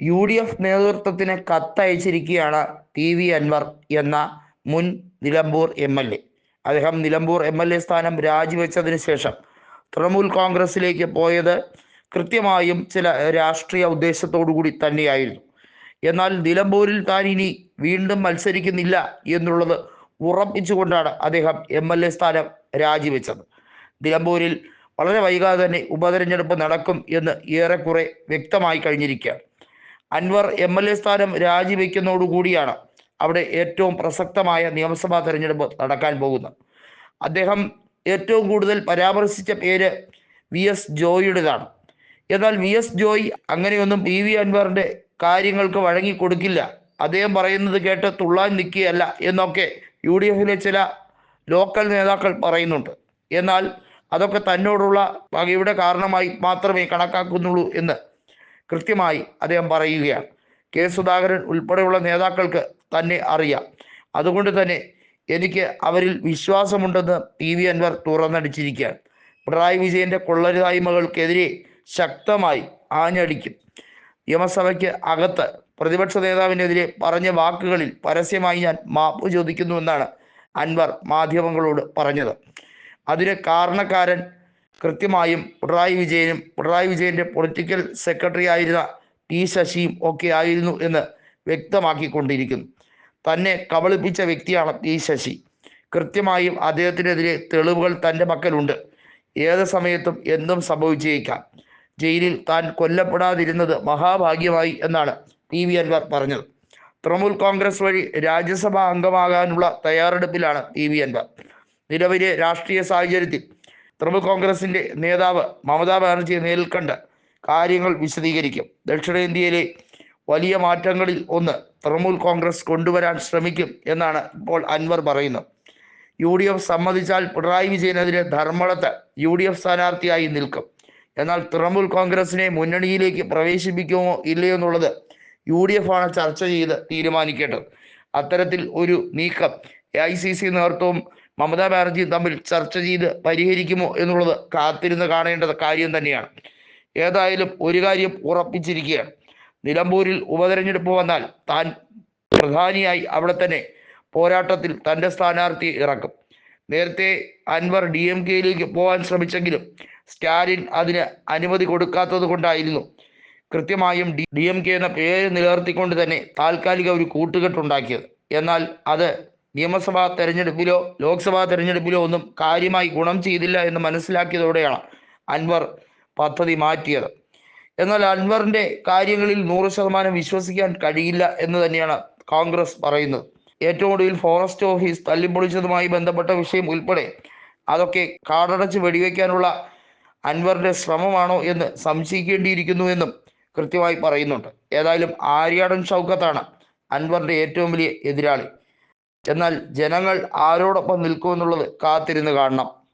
U D F നേതൃത്വത്തിന് കത്തയച്ചിരിക്കുകയാണ് T V Anwar എന്ന മുൻ നിലമ്പൂർ എം എൽ എ. അദ്ദേഹം നിലമ്പൂർ എം എൽ എ സ്ഥാനം രാജിവെച്ചതിന് ശേഷം തൃണമൂൽ കോൺഗ്രസിലേക്ക് പോയത് കൃത്യമായും ചില രാഷ്ട്രീയ ഉദ്ദേശത്തോടു കൂടി തന്നെയായിരുന്നു. എന്നാൽ നിലമ്പൂരിൽ താൻ ഇനി വീണ്ടും മത്സരിക്കുന്നില്ല എന്നുള്ളത് ഉറപ്പിച്ചുകൊണ്ടാണ് അദ്ദേഹം എം എൽ എ സ്ഥാനം രാജിവെച്ചത്. നിലമ്പൂരിൽ വളരെ വൈകാതെ തന്നെ ഉപതെരഞ്ഞെടുപ്പ് നടക്കും എന്ന് ഏറെക്കുറെ വ്യക്തമായി കഴിഞ്ഞിരിക്കുകയാണ്. അൻവർ എം എൽ എ സ്ഥാനം രാജിവെക്കുന്നതോടുകൂടിയാണ് അവിടെ ഏറ്റവും പ്രസക്തമായ നിയമസഭാ തെരഞ്ഞെടുപ്പ് നടക്കാൻ പോകുന്നത്. അദ്ദേഹം ഏറ്റവും കൂടുതൽ പരാമർശിച്ച പേര് വി എസ് ജോയിയുടേതാണ്. എന്നാൽ വി എസ് ജോയ് അങ്ങനെയൊന്നും പി വി അൻവറിന്റെ കാര്യങ്ങൾക്ക് വഴങ്ങി കൊടുക്കില്ല. അദ്ദേഹം പറയുന്നത് കേട്ട് തുള്ളാൻ നിൽക്കുകയല്ല എന്നൊക്കെ യു ഡി എഫിലെ ചില ലോക്കൽ നേതാക്കൾ പറയുന്നുണ്ട്. എന്നാൽ അതൊക്കെ തന്നോടുള്ള പകയുടെ കാരണമായി മാത്രമേ കണക്കാക്കുന്നുള്ളൂ എന്ന് കൃത്യമായി അദ്ദേഹം പറയുകയാണ്. കെ. സുധാകരൻ ഉൾപ്പെടെയുള്ള നേതാക്കൾക്ക് തന്നെ അറിയാം. അതുകൊണ്ട് തന്നെ എനിക്ക് അവരിൽ വിശ്വാസമുണ്ടെന്ന് പി വി അൻവർ തുറന്നടിച്ചിരിക്കുകയാണ്. പിണറായി വിജയന്റെ കൊള്ളരുതായ്മകൾക്കെതിരെ ശക്തമായി ആഞ്ഞടിക്കും. നിയമസഭയ്ക്ക് അകത്ത് പ്രതിപക്ഷ നേതാവിനെതിരെ പറഞ്ഞ വാക്കുകളിൽ പരസ്യമായി ഞാൻ മാപ്പ് ചോദിക്കുന്നുവെന്നാണ് അൻവർ മാധ്യമങ്ങളോട് പറഞ്ഞത്. അതിന് കാരണക്കാരൻ കൃത്യമായും പിണറായി വിജയനും പിണറായി വിജയന്റെ പൊളിറ്റിക്കൽ സെക്രട്ടറി ആയിരുന്ന ടി ശശിയും ഒക്കെ ആയിരുന്നു എന്ന് വ്യക്തമാക്കിക്കൊണ്ടിരിക്കുന്നു. തന്നെ കബളിപ്പിച്ച വ്യക്തിയാണ് ടി ശശി. കൃത്യമായും അദ്ദേഹത്തിനെതിരെ തെളിവുകൾ തന്റെ പക്കലുണ്ട്. ഏത് സമയത്തും എന്തും സംഭവിച്ചേക്കാം. ജയിലിൽ താൻ കൊല്ലപ്പെടാതിരുന്നത് മഹാഭാഗ്യമായി എന്നാണ് ടി വി അൻവർ പറഞ്ഞത്. തൃണമൂൽ കോൺഗ്രസ് വഴി രാജ്യസഭാ അംഗമാകാനുള്ള തയ്യാറെടുപ്പിലാണ് ടി വി അൻവർ. നിലവിലെ രാഷ്ട്രീയ സാഹചര്യത്തിൽ തൃണമൂൽ കോൺഗ്രസിന്റെ നേതാവ് മമതാ ബാനർജിയെ നേരിൽ കണ്ട് കാര്യങ്ങൾ വിശദീകരിക്കും. ദക്ഷിണേന്ത്യയിലെ വലിയ മാറ്റങ്ങളിൽ ഒന്ന് തൃണമൂൽ കോൺഗ്രസ് കൊണ്ടുവരാൻ ശ്രമിക്കും എന്നാണ് ഇപ്പോൾ അൻവർ പറയുന്നത്. യു ഡി എഫ് സമ്മതിച്ചാൽ പിണറായി വിജയനെതിരെ ധർമ്മടത്ത് യു ഡി എഫ് സ്ഥാനാർത്ഥിയായി നിൽക്കും. എന്നാൽ തൃണമൂൽ കോൺഗ്രസിനെ മുന്നണിയിലേക്ക് പ്രവേശിപ്പിക്കുമോ ഇല്ലയോ എന്നുള്ളത് യു ഡി എഫ് ആണ് ചർച്ച ചെയ്ത് തീരുമാനിക്കേണ്ടത്. അത്തരത്തിൽ ഒരു നീക്കം എ ഐ സി സി നേതൃത്വവും മമതാ ബാനർജിയും തമ്മിൽ ചർച്ച ചെയ്ത് പരിഹരിക്കുമോ എന്നുള്ളത് കാത്തിരുന്ന് കാണേണ്ട കാര്യം തന്നെയാണ്. ഏതായാലും ഒരു കാര്യം ഉറപ്പിച്ചിരിക്കുകയാണ്. നിലമ്പൂരിൽ ഉപതെരഞ്ഞെടുപ്പ് വന്നാൽ താൻ പ്രധാനിയായി അവിടെ തന്നെ പോരാട്ടത്തിൽ തന്റെ സ്ഥാനാർത്ഥിയെ ഇറക്കും. നേരത്തെ അൻവർ ഡി എം കെയിലേക്ക് പോകാൻ ശ്രമിച്ചെങ്കിലും സ്റ്റാലിൻ അതിന് അനുമതി കൊടുക്കാത്തത് കൊണ്ടായിരുന്നു. കൃത്യമായും ഡി ഡി എം കെ എന്ന പേര് നിലനിർത്തിക്കൊണ്ട് തന്നെ താൽക്കാലിക ഒരു കൂട്ടുകെട്ടുണ്ടാക്കിയത്. എന്നാൽ അത് നിയമസഭാ തെരഞ്ഞെടുപ്പിലോ ലോക്സഭാ തെരഞ്ഞെടുപ്പിലോ ഒന്നും കാര്യമായി ഗുണം ചെയ്തില്ല എന്ന് മനസ്സിലാക്കിയതോടെയാണ് അൻവർ പദ്ധതി മാറ്റിയത്. എന്നാൽ അൻവറിന്റെ കാര്യങ്ങളിൽ നൂറ് ശതമാനം വിശ്വസിക്കാൻ കഴിയില്ല എന്ന് തന്നെയാണ് കോൺഗ്രസ് പറയുന്നത്. ഏറ്റവും ഒടുവിൽ ഫോറസ്റ്റ് ഓഫീസ് തല്ലിപ്പൊളിച്ചതുമായി ബന്ധപ്പെട്ട വിഷയം ഉൾപ്പെടെ അതൊക്കെ കാടടച്ച് വെടിവെക്കാനുള്ള അൻവറിന്റെ ശ്രമമാണോ എന്ന് സംശയിക്കേണ്ടിയിരിക്കുന്നുവെന്നും കൃത്യമായി പറയുന്നുണ്ട്. ഏതായാലും ആര്യാടൻ ഷൗക്കത്താണ് അൻവറിന്റെ ഏറ്റവും വലിയ എതിരാളി. എന്നാൽ ജനങ്ങൾ ആരോടൊപ്പം നിൽക്കുമെന്നുള്ളത് കാത്തിരുന്ന് കാണണം.